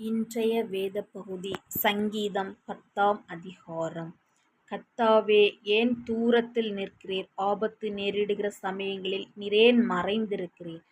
இன்றைய வேத பகுதி சங்கீதம் பத்தாம் அதிகாரம். கத்தாவே ஏன் தூரத்தில் நிற்கிறீர்? ஆபத்து நேரிடுகிற சமயங்களில் நிறேன் மறைந்திருக்கிறீர்.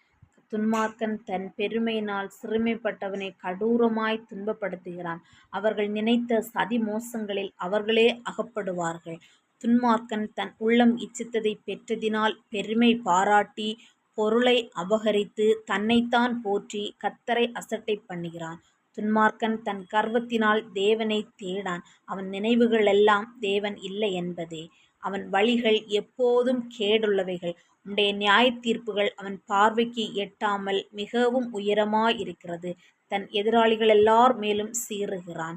துன்மார்க்கன் தன் பெருமையினால் சிறுமைப்பட்டவனை கடூரமாய் துன்பப்படுத்துகிறான். அவர்கள் நினைத்த சதி மோசங்களில் அவர்களே அகப்படுவார்கள். துன்மார்க்கன் தன் உள்ளம் இச்சித்ததை பெற்றதினால் பெருமை பாராட்டி பொருளை அபகரித்து தன்னைத்தான் போற்றி கத்தரை அசட்டை பண்ணுகிறான். துன்மார்க்கன் தன் கர்வத்தினால் தேவனை தேடான். அவன் நினைவுகளெல்லாம் தேவன் இல்லை என்பதே. அவன் வழிகள் எப்போதும் கேடுள்ளவைகள். உன்னுடைய நியாய தீர்ப்புகள் அவன் பார்வைக்கு எட்டாமல் மிகவும் உயரமாயிருக்கிறது. தன் எதிராளிகள் எல்லார் மேலும் சீறுகிறான்.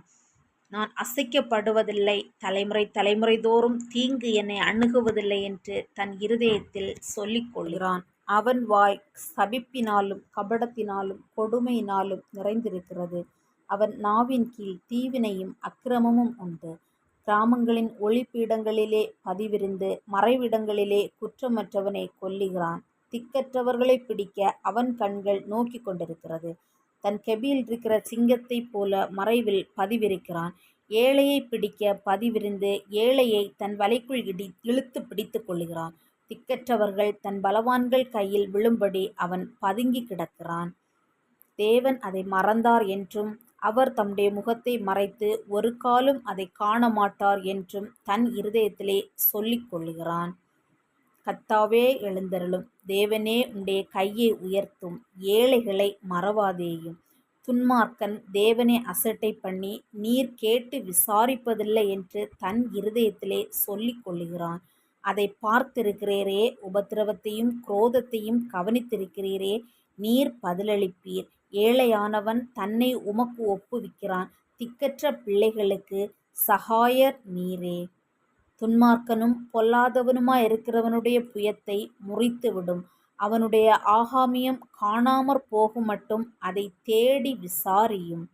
நான் அசைக்கப்படுவதில்லை. தலைமுறை தலைமுறை தோறும் தீங்கு என்னை அணுகுவதில்லை என்று தன் இருதயத்தில் சொல்லிக்கொள்கிறான். அவன் வாய் சபிப்பினாலும் கபடத்தினாலும் கொடுமையினாலும் நிறைந்திருக்கிறது. அவன் நாவின் கீழ் தீவினையும் அக்கிரமமும் உண்டு. கிராமங்களின் ஒளிப்பீடங்களிலே பதிவிருந்து மறைவிடங்களிலே குற்றமற்றவனை கொல்லுகிறான். திக்கற்றவர்களை பிடிக்க அவன் கண்கள் நோக்கி கொண்டிருக்கிறது. தன் கெபியில் இருக்கிற சிங்கத்தைப் போல மறைவில் பதிவிருக்கிறான். ஏழையை பிடிக்க பதிவிருந்து ஏழையை தன் வலைக்குள் இடி இழுத்து பிடித்து கொள்ளுகிறான். திக்கற்றவர்கள் தன் பலவான்கள் கையில் விழும்படி அவன் பதுங்கி கிடக்கிறான். தேவன் அதை மறந்தார் என்றும் அவர் தம்முடைய முகத்தை மறைத்து ஒரு காலும் அதை காண மாட்டார் என்றும் தன் இருதயத்திலே சொல்லிக் கொள்ளுகிறான். கத்தாவே எழுந்தருளும். தேவனே உடைய கையை உயர்த்தும். ஏழைகளை மறவாதேயும். துன்மார்க்கன் தேவனை அசட்டை பண்ணி நீர் கேட்டு விசாரிப்பதில்லை என்று தன் இருதயத்திலே சொல்லிக் கொள்ளுகிறான். அதை பார்த்திருக்கிறீரே உபத்திரவத்தையும் குரோதத்தையும் கவனித்திருக்கிறீரே நீர் பதிலளிப்பீர். ஏழையானவன் தன்னை உமக்கு ஒப்புவிக்கிறான். திக்கற்ற பிள்ளைகளுக்கு சகாயர் நீரே. துன்மார்க்கனும் பொல்லாதவனுமாயிருக்கிறவனுடைய புயத்தை முறித்துவிடும். அவனுடைய ஆகாமியம் காணாமற் போகும் மட்டும் அதை தேடி விசாரியும்.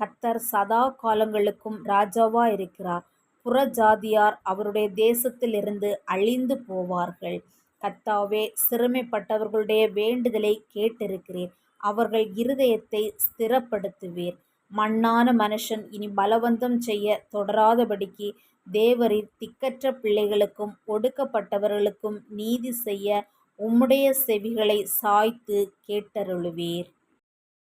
கத்தர் சதா காலங்களுக்கும் ராஜாவாயிருக்கிறார். புறஜாதியார் அவருடைய தேசத்திலிருந்து அழிந்து போவார்கள். கத்தாவே சிறுமைப்பட்டவர்களுடைய வேண்டுதலை கேட்டிருக்கிறேன் அவர்கள் இருதயத்தை ஸ்திரப்படுத்துவீர். மண்ணான மனுஷன் இனி பலவந்தம் செய்ய தொடராதபடிக்கு தேவரின் திக்கற்ற பிள்ளைகளுக்கும் ஒடுக்கப்பட்டவர்களுக்கும் நீதி செய்ய உம்முடைய செவிகளை சாய்த்து கேட்டருளுவீர்.